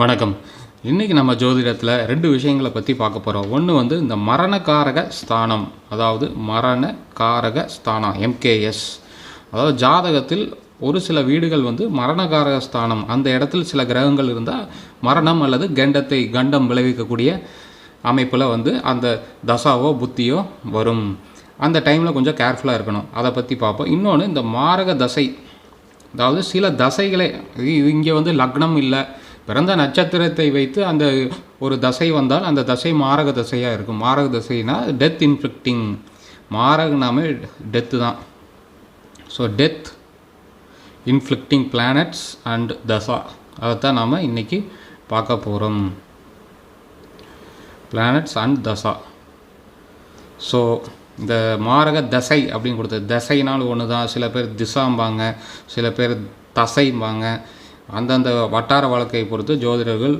வணக்கம். இன்றைக்கி நம்ம ஜோதிடத்தில் ரெண்டு விஷயங்களை பற்றி பார்க்க போகிறோம் ஒன்று வந்து இந்த மரணக்காரக ஸ்தானம் அதாவது மரணகாரக ஸ்தானம் எம்கேஎஸ் அதாவது ஜாதகத்தில் ஒரு சில வீடுகள் வந்து மரணகாரக ஸ்தானம் அந்த இடத்துல சில கிரகங்கள் இருந்தால் மரணம் அல்லது கண்டத்தை கண்டம் விளைவிக்கக்கூடிய அமைப்பில் வந்து அந்த தசாவோ புத்தியோ வரும். அந்த டைமில் கொஞ்சம் கேர்ஃபுல்லாக இருக்கணும். அதை பற்றி பார்ப்போம். இன்னொன்று இந்த மாரக தசை. அதாவது சில தசைகளே இங்கே வந்து லக்னம் இல்லை பிறந்த நட்சத்திரத்தை வைத்து அந்த ஒரு தசை வந்தால் அந்த தசை மாரக தசையாக இருக்கும். மாரக தசைனா டெத் இன்ஃப்ளிக்டிங் மாரகனாமே டெத்து தான். So death inflicting planets and dasha. அதைத்தான் நாம் இன்றைக்கி பார்க்க போகிறோம் பிளானட்ஸ் அண்ட் தசா. ஸோ இந்த மாரக தசை அப்படின்னு கொடுத்தது. தசைனாலும் ஒன்று தான் சில பேர் திசாம்பாங்க. சில பேர் தசைம்பாங்க. அந்தந்த வட்டார வழக்கை பொறுத்து ஜோதிடர்கள்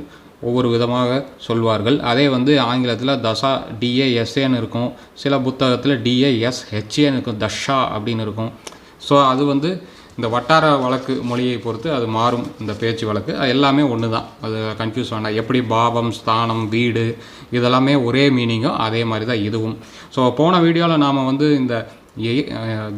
ஒவ்வொரு விதமாக சொல்வார்கள். அதே வந்து ஆங்கிலத்தில் தசா டிஏஎஸ்ஏன்னு இருக்கும். சில புத்தகத்தில் டிஏஎஸ் ஹெச்ஏன்னு இருக்கும். தஷா அப்படின்னு இருக்கும். ஸோ அது வந்து இந்த வட்டார வழக்கு மொழியை பொறுத்து அது மாறும் இந்த பேச்சு வழக்கு. அது எல்லாமே ஒன்று தான் அது கன்ஃபியூஸ் வேண்டாம். எப்படி பாவம் ஸ்தானம் வீடு இதெல்லாமே ஒரே மீனிங்கும் அதே மாதிரி தான் இதுவும். ஸோ போன வீடியோவில் நாம் வந்து இந்த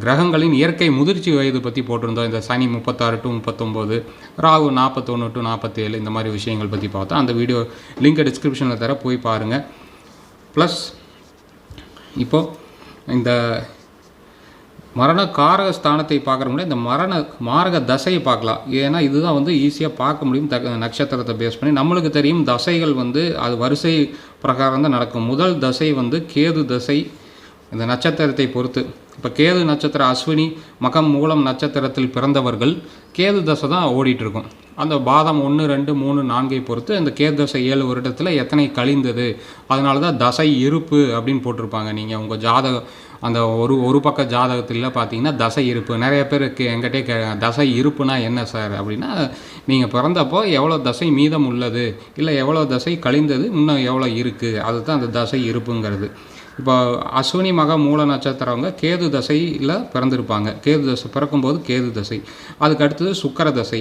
கிரகங்களின் இயற்கை முதிர்ச்சி வயது பற்றி போட்டிருந்தோம். இந்த சனி முப்பத்தாறு டு முப்பத்தொம்போது ராகு நாற்பத்தொன்று டு நாற்பத்தேழு இந்த மாதிரி விஷயங்கள் பற்றி பார்த்தோம். அந்த வீடியோ லிங்க் டிஸ்கிரிப்ஷனில் தர போய் பாருங்கள் ப்ளஸ் இப்போது இந்த மரண காரக ஸ்தானத்தை பார்க்குற முடியாது இந்த மரண மாரக தசையை பார்க்கலாம். ஏன்னா இதுதான் வந்து ஈஸியாக பார்க்க முடியும். த நட்சத்திரத்தை பேஸ் பண்ணி. நம்மளுக்கு தெரியும் தசைகள் வந்து அது வரிசை பிரகாரம் தான் நடக்கும். முதல் தசை வந்து கேது தசை இந்த நட்சத்திரத்தை பொறுத்து. இப்போ கேது நட்சத்திரம் அஸ்வினி மகம் மூலம் நட்சத்திரத்தில் பிறந்தவர்கள் கேது தசை தான் ஓடிட்டுருக்கும். அந்த பாதம் ஒன்று ரெண்டு மூணு நான்கை பொறுத்து அந்த கேது தசை ஏழு வருடத்தில் எத்தனை கழிந்தது? அதனால தான் தசை இருப்பு அப்படின்னு போட்டிருப்பாங்க. நீங்கள் உங்கள் ஜாதகம் அந்த ஒரு ஒரு பக்க ஜாதகத்தில் பார்த்தீங்கன்னா தசை இருப்பு. நிறைய பேருக்கு எங்கிட்டே கே தசை இருப்புனா என்ன சார் அப்படின்னா நீங்கள் பிறந்தப்போ எவ்வளோ தசை மீதம் உள்ளது? இல்லை எவ்வளோ தசை கழிந்தது? இன்னும் எவ்வளோ இருக்குது அதுதான் அந்த தசை இருப்புங்கிறது. இப்போ அஸ்வினி மக மூல நட்சத்திரவங்க கேது தசையில் பிறந்திருப்பாங்க. கேது தசை பிறக்கும்போது கேது தசை. அதுக்கு அடுத்தது சுக்கர தசை.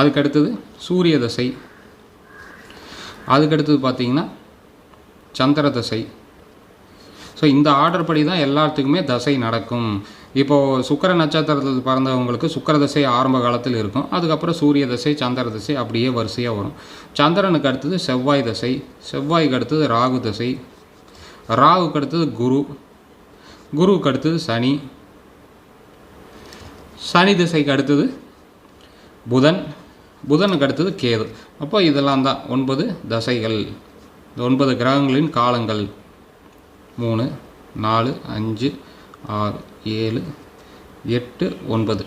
அதுக்கு அடுத்தது சூரிய தசை. அதுக்கடுத்தது பார்த்திங்கன்னா பார்த்தீங்கன்னா சந்திர தசை. ஸோ இந்த ஆர்டர் படி தான் எல்லாத்துக்குமே தசை நடக்கும். இப்போது சுக்கர நட்சத்திரத்தில் பிறந்தவங்களுக்கு சுக்கிர தசை ஆரம்ப காலத்தில் இருக்கும். அதுக்கப்புறம் சூரிய தசை சந்திர தசை அப்படியே வரிசையாக வரும். சந்திரனுக்கு அடுத்தது செவ்வாய் தசை செவ்வாய்க்கு அடுத்தது ராகு தசை ராகுக்கு அடுத்தது குரு குருவுக்கு அடுத்தது சனி சனி திசைக்கு அடுத்தது புதன் புதனுக்கு அடுத்தது கேது. அப்போ இதெல்லாம் தான் ஒன்பது தசைகள். இந்த ஒன்பது கிரகங்களின் காலங்கள் மூணு நாலு அஞ்சு ஆறு ஏழு எட்டு ஒன்பது.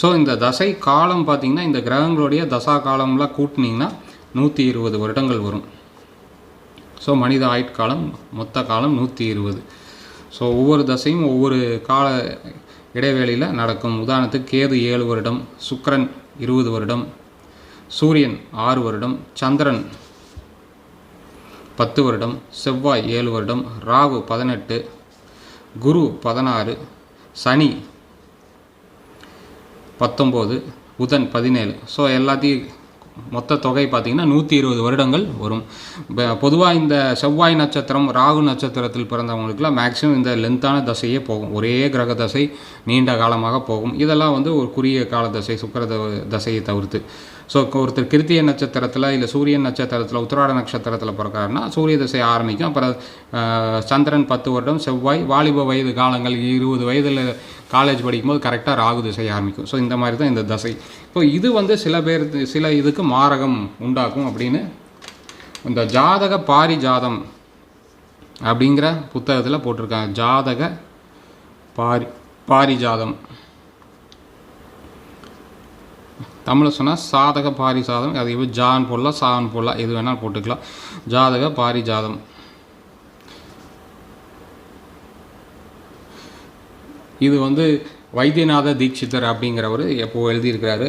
ஸோ இந்த தசை காலம் பார்த்திங்கன்னா இந்த கிரகங்களுடைய தசா காலம்லாம் கூட்டினீங்கன்னா நூற்றி இருபது வருடங்கள் வரும். ஸோ மனித ஆயுட்காலம் மொத்த காலம் நூற்றி இருபது. ஸோ ஒவ்வொரு தசையும் ஒவ்வொரு கால இடைவேளையில் நடக்கும். உதாரணத்துக்கு கேது ஏழு வருடம் சுக்கரன் இருபது வருடம் சூரியன் ஆறு வருடம் சந்திரன் பத்து வருடம் செவ்வாய் ஏழு வருடம் ராகு பதினெட்டு குரு பதினாறு சனி பத்தொம்போது புதன் பதினேழு. ஸோ எல்லாத்தையும் மொத்த தொகை பார்த்திங்கன்னா நூற்றி இருபது வருடங்கள் வரும். பொதுவாக இந்த செவ்வாய் நட்சத்திரம் ராகு நட்சத்திரத்தில் பிறந்தவங்களுக்குலாம் மேக்ஸிமம் இந்த லென்த்தான தசையே போகும். ஒரே கிரக தசை நீண்ட காலமாக போகும். இதெல்லாம் வந்து ஒரு குறுகிய கால தசை சுக்கர தசையை தவிர்த்து. ஸோ ஒருத்தர் கிருத்திய நட்சத்திரத்தில் இல்லை சூரியன் நட்சத்திரத்தில் உத்திராட நட்சத்திரத்தில் பிறக்காருன்னா சூரிய தசை ஆரம்பிக்கும். அப்புறம் சந்திரன் பத்து வருடம் செவ்வாய் வாலிப வயது காலங்கள் இருபது வயதில் காலேஜ் படிக்கும்போது கரெக்டாக ராகு திசை ஆரம்பிக்கும். ஸோ இந்த மாதிரி தான் இந்த தசை. இப்போ இது வந்து சில பேர் சில இதுக்கு மாரகம் உண்டாக்கும் அப்படின்னு இந்த ஜாதக பாரிஜாதம் அப்படிங்கிற புத்தகத்தில் போட்டிருக்காங்க. ஜாதக பாரி பாரிஜாதம். தமிழில் சொன்னால் சாதக பாரிசாதம் அது இப்போ ஜான் போடலாம் சான் போடலாம் எது வேணாலும் போட்டுக்கலாம். ஜாதக பாரிஜாதம். இது வந்து வைத்தியநாத தீட்சிதர் அப்படிங்கிறவர் எப்போ எழுதியிருக்கிறாரு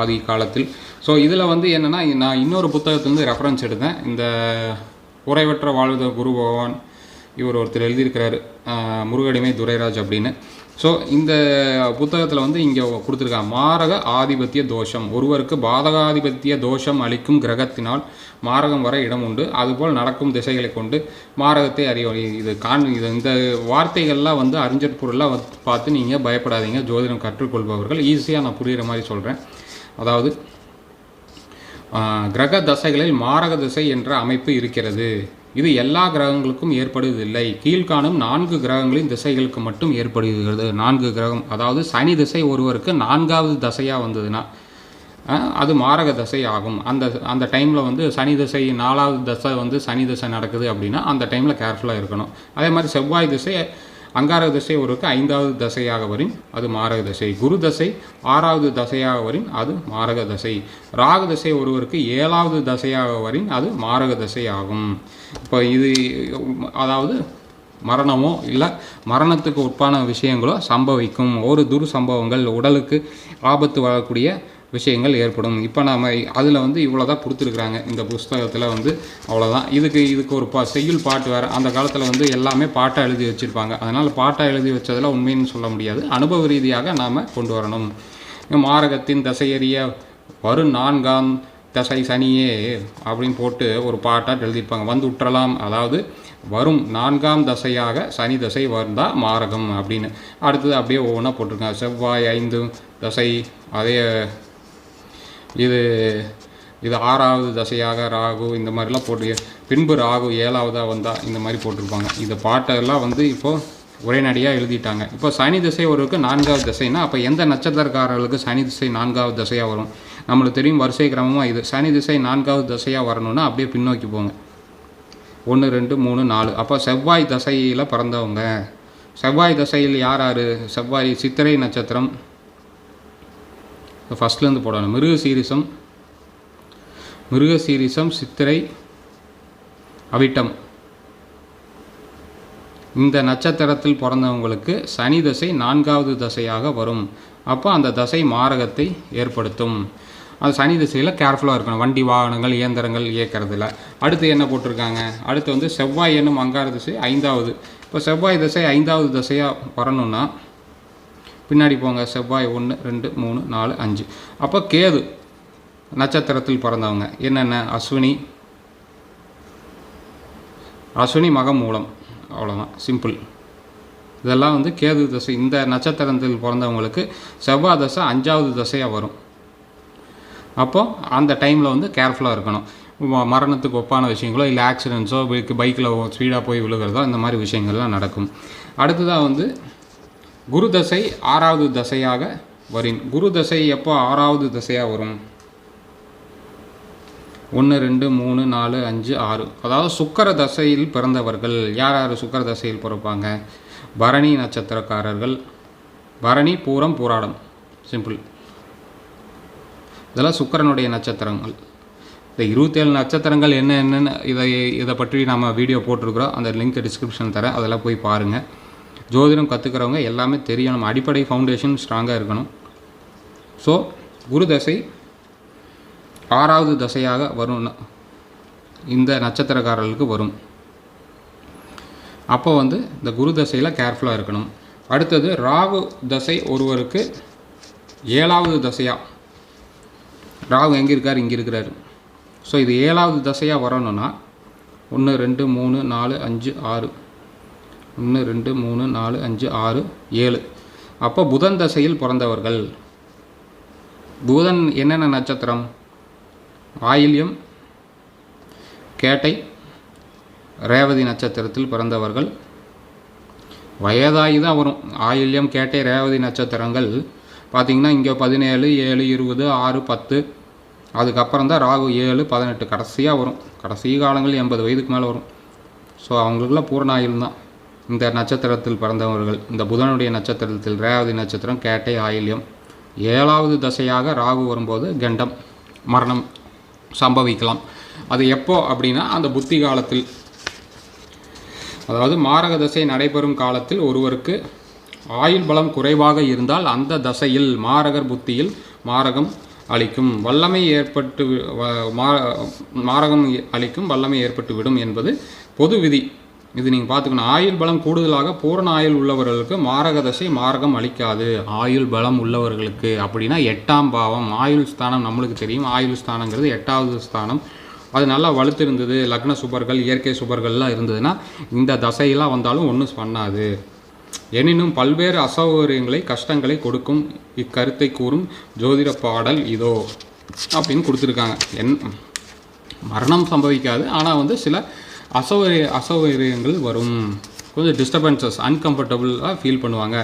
ஆதி காலத்தில். ஸோ இதில் வந்து என்னென்னா நான் இன்னொரு புத்தகத்துலேருந்து ரெஃபரன்ஸ் எடுத்தேன். இந்த உறைவற்ற வாழ்த குரு பகவான் இவர் ஒருத்தர் எழுதியிருக்கிறாரு முருகடிமை துரைராஜ் அப்படின்னு. ஸோ இந்த புத்தகத்தில் வந்து இங்கே கொடுத்துருக்காங்க மாரக ஆதிபத்திய தோஷம். ஒருவருக்கு பாதகாதிபத்திய தோஷம் அளிக்கும் கிரகத்தினால் மாரகம் வர இடம் உண்டு. அதுபோல் நடக்கும் திசைகளை கொண்டு மாரகத்தை அறிய இது காண் இது இந்த வார்த்தைகள்லாம் வந்து அறிஞர் பொருளாக வந்து பார்த்து நீங்கள் பயப்படாதீங்க. ஜோதிடம் கற்றுக்கொள்பவர்கள் ஈஸியாக நான் புரிகிற மாதிரி சொல்கிறேன் அதாவது கிரக தசைகளில் மாரக திசை என்ற அமைப்பு இருக்கிறது. இது எல்லா கிரகங்களுக்கும் ஏற்படுவதில்லை. கீழ்காணும் நான்கு கிரகங்களின் திசைகளுக்கு மட்டும் ஏற்படுகிறது. நான்கு கிரகம் அதாவது சனி திசை ஒருவருக்கு நான்காவது தசையாக வந்ததுன்னா அது மாரக தசை ஆகும் அந்த அந்த டைமில் வந்து சனி திசை நாலாவது தசை வந்து சனி திசை நடக்குது அப்படின்னா அந்த டைமில் கேர்ஃபுல்லாக இருக்கணும். அதே மாதிரி செவ்வாய் திசை அங்கார தசை ஒருக்கு ஐந்தாவது தசையாக வரின் அது மாரக தசை. குரு தசை ஆறாவது தசையாக வரின் அது மாரக தசை. ராக தசை ஒருவருக்கு ஏழாவது தசையாக வரின் அது மாரக தசை ஆகும். இப்போ இது அதாவது மரணமோ இல்லை மரணத்துக்கு உட்பான விஷயங்களோ சம்பவிக்கும். ஒரு துரு சம்பவங்கள் உடலுக்கு ஆபத்து வரக்கூடிய விஷயங்கள் ஏற்படும். இப்போ நாம் அதில் வந்து இவ்வளோ தான் கொடுத்துருக்குறாங்க. இந்த புஸ்தகத்தில் வந்து அவ்வளோதான் இதுக்கு இதுக்கு ஒரு பா செய்யுள் பாட்டு வேறு. அந்த காலத்தில் வந்து எல்லாமே பாட்டாக எழுதி வச்சுருப்பாங்க. அதனால் பாட்டாக எழுதி வச்சதில் உண்மைன்னு சொல்ல முடியாது. அனுபவ ரீதியாக நாம் கொண்டு வரணும். மாரகத்தின் தசையறிய வரும் நான்காம் தசை சனியே அப்படின்னு போட்டு ஒரு பாட்டாக எழுதியிருப்பாங்க. வந்து உற்றலாம். அதாவது வரும் நான்காம் தசையாக சனி தசை வந்தால் மாரகம் அப்படின்னு. அடுத்தது அப்படியே ஒவ்வொன்றா போட்டிருக்காங்க. செவ்வாய் ஐந்து தசை அதே இது இது ஆறாவது தசையாக ராகு இந்த மாதிரிலாம் போட்டு பின்பு ராகு ஏழாவதாக வந்தால் இந்த மாதிரி போட்டிருப்பாங்க. இந்த பாட்டெல்லாம் வந்து இப்போது உரைநடியாக எழுதிட்டாங்க. இப்போ சனி திசை ஒருவருக்கு நான்காவது திசைனா அப்போ எந்த நட்சத்திரக்காரர்களுக்கு சனி திசை நான்காவது திசையாக வரும்? நம்மளுக்கு தெரியும் வரிசை கிரமமாக இது. சனி திசை நான்காவது திசையாக வரணும்னா அப்படியே பின்னோக்கி போங்க. ஒன்று ரெண்டு மூணு நாலு. அப்போ செவ்வாய் தசையில் பிறந்தவங்க. செவ்வாய் தசையில் யார் யார்? செவ்வாய் சித்திரை நட்சத்திரம். ஃபஸ்ட்லேருந்து போடணும். மிருக சீரிசம் மிருக சீரிசம் சித்திரை அவிட்டம். இந்த நட்சத்திரத்தில் பிறந்தவங்களுக்கு சனி தசை நான்காவது தசையாக வரும். அப்போ அந்த தசை மாரகத்தை ஏற்படுத்தும். அது சனி திசையில் கேர்ஃபுல்லாக இருக்கணும். வண்டி வாகனங்கள் இயந்திரங்கள் இயக்கிறதுல அடுத்து என்ன போட்டிருக்காங்க? அடுத்து வந்து செவ்வாய் என்னும் அங்கார திசை ஐந்தாவது. இப்போ செவ்வாய் திசை ஐந்தாவது திசையாக வரணும்னா பின்னாடி போங்க செவ்வாய் ஒன்று ரெண்டு மூணு நாலு அஞ்சு அப்போ கேது நட்சத்திரத்தில் பிறந்தவங்க என்னென்ன அஸ்வினி அஸ்வினி மகம் மூலம் அவ்வளோதான் சிம்பிள் இதெல்லாம் வந்து கேது தசை இந்த நட்சத்திரத்தில் பிறந்தவங்களுக்கு செவ்வாய் தசை அஞ்சாவது தசையாக வரும் அப்போது அந்த டைமில் வந்து கேர்ஃபுல்லாக இருக்கணும் மரணத்துக்கு ஒப்பான விஷயங்களோ இல்லை ஆக்சிடென்ட்ஸோ பைக்கில் ஸ்பீடாக போய் விழுகிறதோ இந்த மாதிரி விஷயங்கள்லாம் நடக்கும் அடுத்ததாக வந்து குரு தசை ஆறாவது தசையாக வரின். குரு தசை எப்போ ஆறாவது தசையாக வரும்? ஒன்று ரெண்டு மூணு நாலு அஞ்சு ஆறு. அதாவது சுக்கர தசையில் பிறந்தவர்கள். யார் யார் சுக்கர தசையில் பிறப்பாங்க? பரணி நட்சத்திரக்காரர்கள். பரணி பூரம் பூராடம். சிம்பிள் இதெல்லாம் சுக்கரனுடைய நட்சத்திரங்கள். இந்த இருபத்தேழு நட்சத்திரங்கள் என்ன என்னென்னு இதை இதை பற்றி நம்ம வீடியோ போட்டிருக்கிறோம். அந்த லிங்க் டிஸ்கிரிப்ஷன் தரேன். அதெல்லாம் போய் பாருங்கள் ஜோதிடம் கற்றுக்கிறவங்க எல்லாமே தெரியணும் அடிப்படை ஃபவுண்டேஷன் ஸ்ட்ராங்காக இருக்கணும். ஸோ குரு தசை ஆறாவது தசையாக வரும். இந்த நட்சத்திரக்காரர்களுக்கு வரும். அப்போ வந்து இந்த குரு தசையில் கேர்ஃபுல்லாக இருக்கணும். அடுத்தது ராகு தசை ஒருவருக்கு ஏழாவது தசையாக ராகு எங்கே இருக்கார்? இங்கே இருக்கிறாரு. ஸோ இது ஏழாவது தசையாக வரணும்னா ஒன்று ரெண்டு மூணு நாலு அஞ்சு ஆறு ஒன்று ரெண்டு மூணு நாலு அஞ்சு ஆறு ஏழு. அப்போ புதன் தசையில் பிறந்தவர்கள். புதன் என்னென்ன நட்சத்திரம்? ஆயில்யம் கேட்டை ரேவதி நட்சத்திரத்தில் பிறந்தவர்கள். வயதாகி தான் வரும். ஆயில்யம் கேட்டை ரேவதி நட்சத்திரங்கள். பார்த்திங்கன்னா இங்கே பதினேழு ஏழு இருபது ஆறு பத்து. அதுக்கப்புறம் தான் ராகு ஏழு பதினெட்டு. கடைசியாக வரும். கடைசி காலங்கள் எண்பது வயதுக்கு மேலே வரும். ஸோ அவங்களுக்குலாம் பூரண ஆயுள் தான். இந்த நட்சத்திரத்தில் பிறந்தவர்கள் இந்த புதனுடைய நட்சத்திரத்தில் ரேவதி நட்சத்திரம் கேட்டை ஆயில்யம். ஏழாவது தசையாக ராகு வரும்போது கண்டம் மரணம் சம்பவிக்கலாம். அது எப்போ அப்படின்னா அந்த புத்தி காலத்தில். அதாவது மாரக தசை நடைபெறும் காலத்தில் ஒருவருக்கு ஆயுள் பலம் குறைவாக இருந்தால் அந்த தசையில் மாரகர் புத்தியில் மாரகம் அளிக்கும். வல்லமை ஏற்பட்டு வி- மா- மாரகம் அளிக்கும் வல்லமை ஏற்பட்டு விடும் என்பது பொது விதி. இது நீங்கள் பார்த்துக்கணும். ஆயுள் பலம் கூடுதலாக பூரண ஆயுள் உள்ளவர்களுக்கு மாரக தசை மாரகம் அளிக்காது. ஆயுள் பலம் உள்ளவர்களுக்கு அப்படின்னா எட்டாம் பாவம். ஆயுள் ஸ்தானம் நம்மளுக்கு தெரியும். ஆயுள் ஸ்தானங்கிறது எட்டாவது ஸ்தானம். அது நல்லா வலுத்திருந்தது. லக்ன சுபர்கள் இயற்கை சுபர்கள்லாம் இருந்ததுன்னா இந்த தசையெல்லாம் வந்தாலும் ஒன்றும் பண்ணாது. எனினும் பல்வேறு அசௌகரியங்களை கஷ்டங்களை கொடுக்கும் இக்கருத்தை கூறும் ஜோதிட பாடல் இதோ அப்படின்னு கொடுத்துருக்காங்க. என் மரணம் சம்பவிக்காது. ஆனால் வந்து சில அசௌகரிய அசௌகரியங்கள் வரும். கொஞ்சம் டிஸ்டர்பன்சஸ் அன்கம்ஃபர்டபுளாக ஃபீல் பண்ணுவாங்க.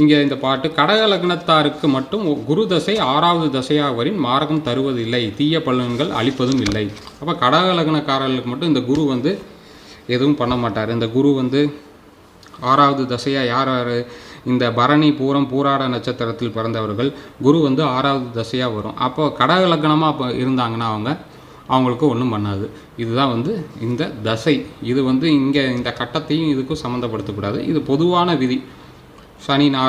இங்கே இந்த பாட்டு கடக லக்னத்தாருக்கு மட்டும் குரு தசை ஆறாவது தசையாக வரின் மாரகம் தருவதில்லை. தீய பலன்கள் அளிப்பதும் இல்லை. அப்போ கடக லக்னக்காரர்களுக்கு மட்டும் இந்த குரு வந்து எதுவும் பண்ண மாட்டார். இந்த குரு வந்து ஆறாவது தசையாக யார் யார்? இந்த பரணி பூரம் பூராட நட்சத்திரத்தில் பிறந்தவர்கள். குரு வந்து ஆறாவது தசையாக வரும். அப்போ கடக லக்னமாக அப்போ இருந்தாங்கன்னா அவங்க அவங்களுக்கு ஒன்றும் பண்ணாது. இதுதான் வந்து இந்த தசை. இது வந்து இங்கே இந்த கட்டத்தையும் இதுக்கும் சம்மந்தப்படுத்தக்கூடாது இது பொதுவான விதி. சனி நா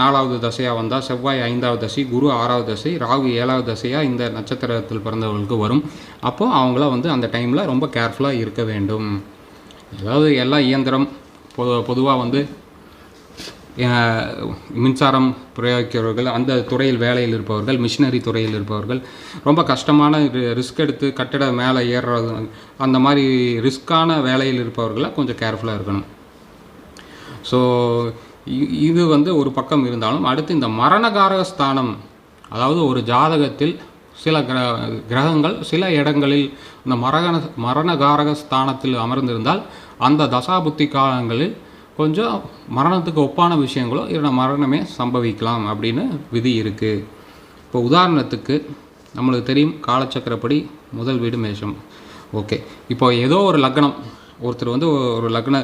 நாலாவது தசையாக வந்தால் செவ்வாய் ஐந்தாவது தசை குரு ஆறாவது தசை ராகு ஏழாவது தசையாக இந்த நட்சத்திரத்தில் பிறந்தவர்களுக்கு வரும். அப்போது அவங்கள வந்து அந்த டைமில் ரொம்ப கேர்ஃபுல்லாக இருக்க வேண்டும். அதாவது எல்லா இயந்திரம் பொது பொதுவாக வந்து மின்சாரம் பிரயோகிக்கிறவர்கள் அந்த துறையில் வேலையில் இருப்பவர்கள் மிஷினரி துறையில் இருப்பவர்கள் ரொம்ப கஷ்டமான ரிஸ்க் எடுத்து கட்டிட மேலே ஏறுறது அந்த மாதிரி ரிஸ்க்கான வேலையில் இருப்பவர்களை கொஞ்சம் கேர்ஃபுல்லாக இருக்கணும். ஸோ இது வந்து ஒரு பக்கம் இருந்தாலும் அடுத்து இந்த மரணகாரக ஸ்தானம் அதாவது ஒரு ஜாதகத்தில் சில கிர கிரகங்கள் சில இடங்களில் இந்த மரகண மரணகாரக ஸ்தானத்தில் அமர்ந்திருந்தால் அந்த தசாபுத்தி காலங்களில் கொஞ்சம் மரணத்துக்கு ஒப்பான விஷயங்களோ இல்லை மரணமே சம்பவிக்கலாம் அப்படின்னு விதி இருக்குது இப்போ உதாரணத்துக்கு நம்மளுக்கு தெரியும் காலச்சக்கரப்படி முதல் வீடு மேஷம். ஓகே. இப்போ ஏதோ ஒரு லக்னம் ஒருத்தர் வந்து ஒரு லக்ன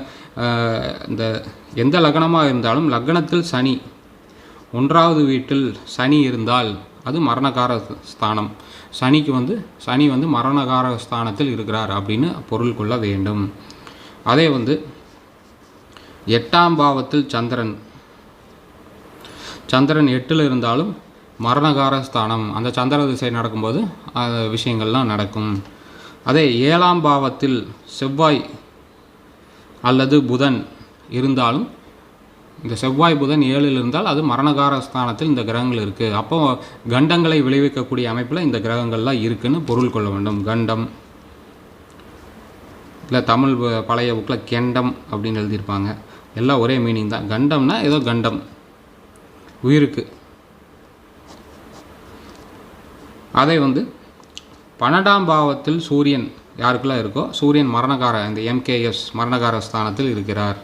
இந்த எந்த லக்னமாக இருந்தாலும் லக்னத்தில் சனி ஒன்றாவது வீட்டில் சனி இருந்தால் அது மரணகார ஸ்தானம். சனிக்கு வந்து சனி வந்து மரணகார ஸ்தானத்தில் இருக்கிறார் அப்படின்னு பொருள் கொள்ள வேண்டும். அதே வந்து எட்டாம் பாவத்தில் சந்திரன். சந்திரன் எட்டில் இருந்தாலும் மரணகார ஸ்தானம் அந்த சந்திர திசை நடக்கும்போது அந்த விஷயங்கள்லாம் நடக்கும். அதே ஏழாம் பாவத்தில் செவ்வாய் அல்லது புதன் இருந்தாலும் இந்த செவ்வாய் புதன் ஏழில் இருந்தால் அது மரணகார ஸ்தானத்தில் இந்த கிரகங்கள் இருக்குது அப்போ கண்டங்களை விளைவிக்கக்கூடிய அமைப்பில் இந்த கிரகங்கள்லாம் இருக்குதுன்னு பொருள் கொள்ள வேண்டும். கண்டம். இல்லை தமிழ் பழைய புக்கில் கெண்டம் அப்படின்னு எழுதியிருப்பாங்க. எல்லாம் ஒரே மீனிங் தான். கண்டம்னா ஏதோ கண்டம். உயிருக்கு. அதை வந்து பன்னெண்டாம் பாவத்தில் சூரியன் யாருக்கெல்லாம் இருக்கோ சூரியன் மரணகார இந்த எம்கேஎஸ் மரணகார ஸ்தானத்தில் இருக்கிறார்.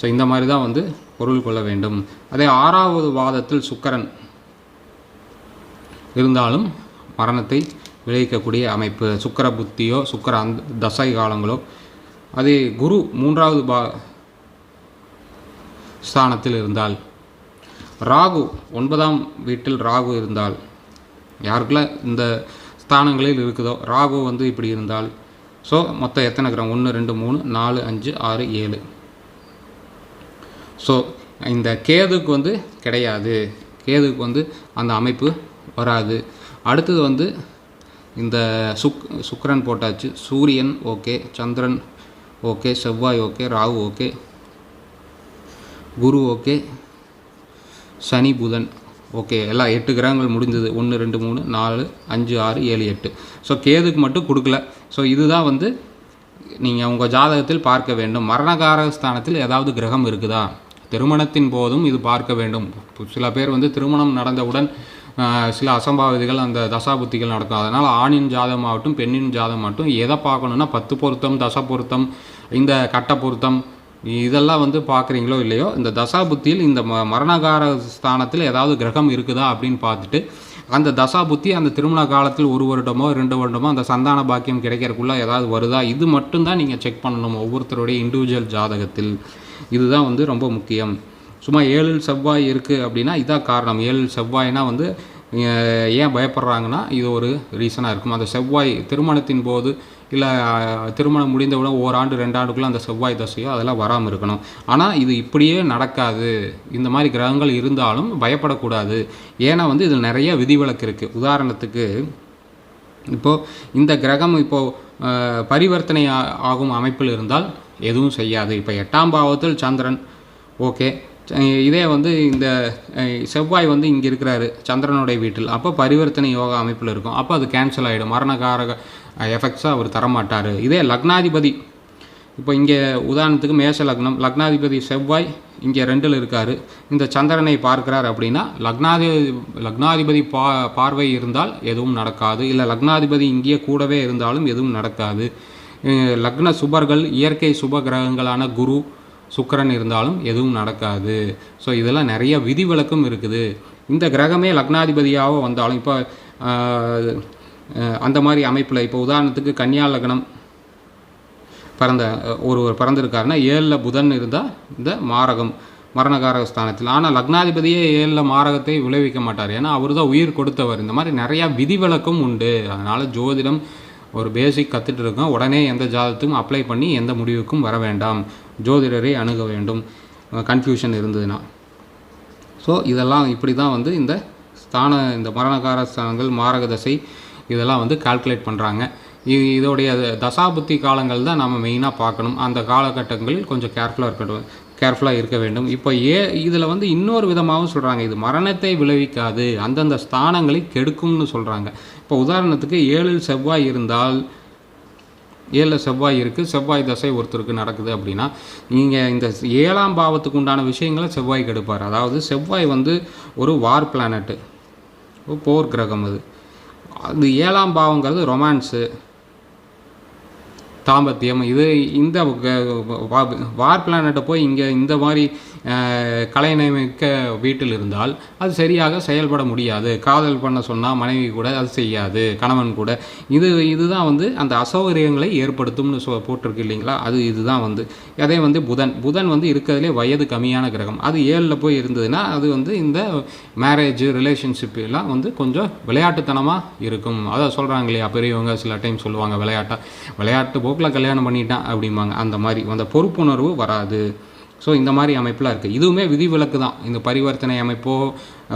ஸோ இந்த மாதிரி தான் வந்து பொருள் கொள்ள வேண்டும். அதே ஆறாவது வாதத்தில் சுக்கரன் இருந்தாலும் மரணத்தை விளைவிக்கக்கூடிய அமைப்பு சுக்கர புத்தியோ சுக்கர அந்த தசை காலங்களோ. அதே குரு மூன்றாவது பா ஸ்தானத்தில் இருந்தால் ராகு ஒன்பதாம் வீட்டில் ராகு இருந்தால் யாருக்கெல்லாம் இந்த ஸ்தானங்களில் இருக்குதோ ராகு வந்து இப்படி இருந்தால் ஸோ மொத்தம் எத்தனை கிராம் ஒன்று ரெண்டு மூணு நாலு அஞ்சு ஆறு ஏழு. ஸோ இந்த கேதுக்கு வந்து கிடையாது. கேதுக்கு வந்து அந்த அமைப்பு வராது. அடுத்தது வந்து இந்த சுக் சுக்கரன் போட்டாச்சு. சூரியன் ஓகே சந்திரன் ஓகே செவ்வாய் ஓகே ராகு ஓகே. குரு ஓகே. சனி புதன் ஓகே. எல்லாம் எட்டு கிரகங்கள் முடிஞ்சது ஒன்று ரெண்டு மூணு நாலு அஞ்சு ஆறு ஏழு எட்டு. ஸோ கேதுக்கு மட்டும் கொடுக்கல. ஸோ இதுதான் வந்து நீங்கள் உங்கள் ஜாதகத்தில் பார்க்க வேண்டும். மரணகாரக ஸ்தானத்தில் ஏதாவது கிரகம் இருக்குதா? திருமணத்தின் போதும் இது பார்க்க வேண்டும். சில பேர் வந்து திருமணம் நடந்தவுடன் சில அசம்பாவிதிகள் அந்த தசாபுத்திகள் நடக்கும். அதனால் ஆணின் ஜாதகம் ஆகட்டும் பெண்ணின் ஜாதகமாகட்டும் எதை பார்க்கணுன்னா பத்து பொருத்தம் தச பொருத்தம் இந்த கட்ட பொருத்தம் இதெல்லாம் வந்து பார்க்குறீங்களோ இல்லையோ இந்த தசாபுத்தியில் இந்த ம மரணகார ஸ்தானத்தில் ஏதாவது கிரகம் இருக்குதா அப்படின்னு பார்த்துட்டு அந்த தசாபுத்தி அந்த திருமண காலத்தில் ஒரு வருடமோ ரெண்டு வருடமோ அந்த சந்தான பாக்கியம் கிடைக்கிறதுக்குள்ளே ஏதாவது வருதா? இது மட்டும்தான் நீங்கள் செக் பண்ணணும் ஒவ்வொருத்தருடைய இண்டிவிஜுவல் ஜாதகத்தில். இதுதான் வந்து ரொம்ப முக்கியம். சும்மா ஏழில் செவ்வாய் இருக்குது அப்படின்னா இதான் காரணம். ஏழில் செவ்வாய்னா வந்து ஏன் பயப்படுறாங்கன்னா இது ஒரு ரீசனாக இருக்கும். அந்த செவ்வாய் திருமணத்தின் போது இல்லை திருமணம் முடிந்தவுடன் ஓராண்டு ரெண்டாண்டுக்குள்ளே அந்த செவ்வாய் தசையோ அதெல்லாம் வராமல் இருக்கணும். ஆனால் இது இப்படியே நடக்காது. இந்த மாதிரி கிரகங்கள் இருந்தாலும் பயப்படக்கூடாது. ஏன்னா வந்து இதில் நிறைய விதிவிலக்கு இருக்குது உதாரணத்துக்கு இப்போது இந்த கிரகம் இப்போது பரிவர்த்தனை ஆகும் அமைப்பில் இருந்தால் எதுவும் செய்யாது. இப்போ எட்டாம் பாவத்தில் சந்திரன் ஓகே. இதே வந்து இந்த செவ்வாய் வந்து இங்கே இருக்கிறாரு சந்திரனுடைய வீட்டில். அப்போ பரிவர்த்தனை யோகா அமைப்பில் இருக்கும். அப்போ அது கேன்சல் ஆகிடும் மரணகாரக எஃபெக்ட்ஸாக அவர் தரமாட்டார். இதே லக்னாதிபதி. இப்போ இங்கே உதாரணத்துக்கு மேஷ லக்னம். லக்னாதிபதி செவ்வாய் இங்கே ரெண்டில் இருக்கார். இந்த சந்திரனை பார்க்கிறார் அப்படின்னா லக்னாதி லக்னாதிபதி பா பார்வை இருந்தால் எதுவும் நடக்காது. இல்லை லக்னாதிபதி இங்கேயே கூடவே இருந்தாலும் எதுவும் நடக்காது. லக்ன சுபர்கள் இயற்கை சுப கிரகங்களான குரு சுக்கிரன் இருந்தாலும் எதுவும் நடக்காது. ஸோ இதெல்லாம் நிறைய விதிவிலக்கும் இருக்குது. இந்த கிரகமே லக்னாதிபதியாக வந்தாலும் இப்போ அந்த மாதிரி அமைப்பில் இப்போ உதாரணத்துக்கு கன்னியா லக்னம் பிறந்த ஒருவர் பிறந்திருக்காருன்னா ஏழில் புதன் இருந்தால் இந்த மாரகம் மரணகாரக ஸ்தானத்தில். ஆனால் லக்னாதிபதியே ஏழில் மாரகத்தை விளைவிக்க மாட்டார். ஏன்னா அவர் தான் உயிர் கொடுத்தவர். இந்த மாதிரி நிறையா விதிவிலக்கும் உண்டு. அதனால் ஜோதிடம் ஒரு பேசிக் கற்றுட்டு இருக்கோம். உடனே எந்த ஜாதகத்துக்கும் அப்ளை பண்ணி எந்த முடிவுக்கும் வர வேண்டாம். ஜோதிடரை அணுக வேண்டும். கன்ஃபியூஷன் இருந்ததுன்னா. ஸோ இதெல்லாம் இப்படி தான் வந்து இந்த ஸ்தான இந்த மரணகார ஸ்தானங்கள் மாரக தசை இதெல்லாம் வந்து கால்குலேட் பண்ணுறாங்க இது இதோடைய தசாபுத்தி காலங்கள் தான் நம்ம மெயினாக பார்க்கணும். அந்த காலகட்டங்களில் கொஞ்சம் கேர்ஃபுல்லாக இருக்கட்டும் கேர்ஃபுல்லாக இருக்க வேண்டும். இப்போ ஏ இதில் வந்து இன்னொரு விதமாகவும் சொல்கிறாங்க இது மரணத்தை விளைவிக்காது. அந்தந்த ஸ்தானங்களை கெடுக்கும்னு சொல்கிறாங்க இப்போ உதாரணத்துக்கு ஏழில் செவ்வாய் இருந்தால் ஏழில் செவ்வாய் இருக்குது செவ்வாய் தசை ஒருத்தருக்கு நடக்குது அப்படின்னா நீங்கள் இந்த ஏழாம் பாவத்துக்கு உண்டான விஷயங்களை செவ்வாய் கெடுப்பார் அதாவது செவ்வாய் வந்து ஒரு வார் பிளானட்டு போர் கிரகம் அது. அது ஏழாம் பாவங்கிறது ரொமான்ஸு. தாம்பத்தியம். இது இந்த வார் பிளானட்டை போய் இங்கே இந்த மாதிரி கலைநயமிக்க வீட்டில் இருந்தால் அது சரியாக செயல்பட முடியாது. காதல் பண்ண சொன்னால் மனைவி கூட அது செய்யாது கணவன் கூட. இது இதுதான் வந்து அந்த அசௌகரியங்களை ஏற்படுத்தும்னு சொ போட்டிருக்கு இல்லைங்களா? அது இதுதான் வந்து. அதே வந்து புதன். புதன் வந்து இருக்கிறதுலே வயது கம்மியான கிரகம். அது ஏழில் போய் இருந்ததுன்னா அது வந்து இந்த மேரேஜ் ரிலேஷன்ஷிப் எல்லாம் வந்து கொஞ்சம் விளையாட்டுத்தனமாக இருக்கும். அதை சொல்கிறாங்க இல்லையா? பெரியவங்க சில டைம் சொல்லுவாங்க விளையாட்டாக விளையாட்டு போக்கில் கல்யாணம் பண்ணிட்டான் அப்படிம்பாங்க. அந்த மாதிரி. அந்த பொறுப்புணர்வு வராது. ஸோ இந்த மாதிரி அமைப்பெலாம் இருக்குது இதுவுமே விதிவிலக்கு தான். இந்த பரிவர்த்தனை அமைப்போ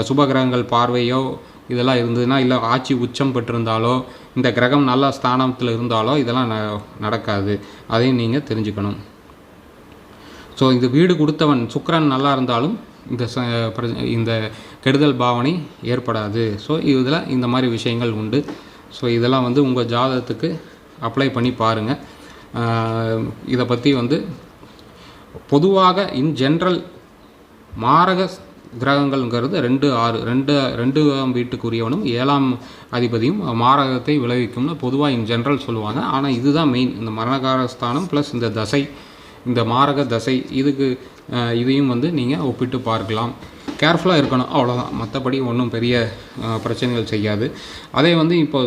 சுபகிரகங்கள் பார்வையோ இதெல்லாம் இருந்ததுன்னா இல்லை ஆட்சி உச்சம் பெற்றிருந்தாலோ இந்த கிரகம் நல்ல ஸ்தானத்தில் இருந்தாலோ இதெல்லாம் ந- நடக்காது. அதையும் நீங்கள் தெரிஞ்சுக்கணும். ஸோ இந்த வீடு கொடுத்தவன் சுக்கரன் நல்லா இருந்தாலும் இந்த ச இந்த கெடுதல் பாவனை ஏற்படாது. ஸோ இதில் இந்த மாதிரி விஷயங்கள் உண்டு. ஸோ இதெல்லாம் வந்து உங்கள் ஜாதகத்துக்கு அப்ளை பண்ணி பாருங்கள் இதை பற்றி வந்து பொதுவாக இன் ஜென்ரல் மாரக கிரகங்கள்ங்கிறது ரெண்டு ஆறு ரெண்டு ரெண்டாம் வீட்டுக்குரியவனும் ஏழாம் அதிபதியும் மாரகத்தை விளைவிக்கும்னு பொதுவாக இன் ஜென்ரல் சொல்லுவாங்க. ஆனால் இதுதான் மெயின் இந்த மரணகாரஸ்தானம் ப்ளஸ் இந்த தசை இந்த மாரக தசை இதுக்கு இதையும் வந்து நீங்கள் ஒப்பிட்டு பார்க்கலாம். கேர்ஃபுல்லாக இருக்கணும். அவ்வளோதான் மற்றபடி ஒன்றும் பெரிய பிரச்சனைகள் செய்யாது. அதே வந்து இப்போ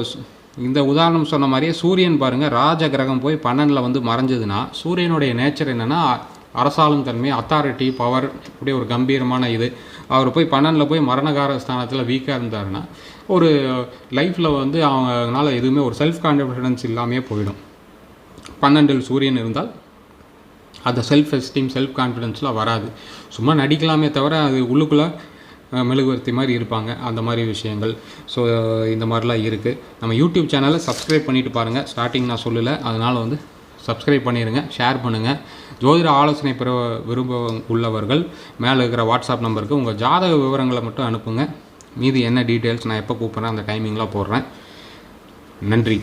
இந்த உதாரணம் சொன்ன மாதிரியே சூரியன் பாருங்கள் ராஜ கிரகம் போய் பன்னெண்டில் வந்து மறைஞ்சதுன்னா சூரியனுடைய நேச்சர் என்னென்னா அரசாளும் தன்மை அத்தாரிட்டி பவர் அப்படியே ஒரு கம்பீரமான இது. அவர் போய் பன்னெண்டில் போய் மரணகார ஸ்தானத்தில் வீக்காக இருந்தாருன்னா ஒரு லைஃப்பில் வந்து அவங்கனால எதுவுமே ஒரு செல்ஃப் கான்ஃபிடன்ஸ் இல்லாமையே போயிடும். பன்னெண்டில் சூரியன் இருந்தால் அந்த செல்ஃப் எஸ்டீம் செல்ஃப் கான்ஃபிடென்ஸ்லாம் வராது. சும்மா நடிக்கலாமே தவிர அது உள்ளுக்குள்ளே மெழுகுவர்த்தி மாதிரி இருப்பாங்க. அந்த மாதிரி விஷயங்கள். ஸோ இந்த மாதிரிலாம் இருக்குது நம்ம யூடியூப் சேனலை சப்ஸ்கிரைப் பண்ணிட்டு பாருங்கள் ஸ்டார்டிங் நான் சொல்லலை. அதனால் வந்து சப்ஸ்கிரைப் பண்ணிடுங்க ஷேர் பண்ணுங்கள் ஜோதிட ஆலோசனை பெற விரும்ப உள்ளவர்கள் மேலே இருக்கிற வாட்ஸ்அப் நம்பருக்கு உங்கள் ஜாதக விவரங்களை மட்டும் அனுப்புங்க. மீதி என்ன டீட்டெயில்ஸ் நான் எப்போ கூப்பிட்றேன் அந்த டைமிங்கில் போடுறேன். நன்றி.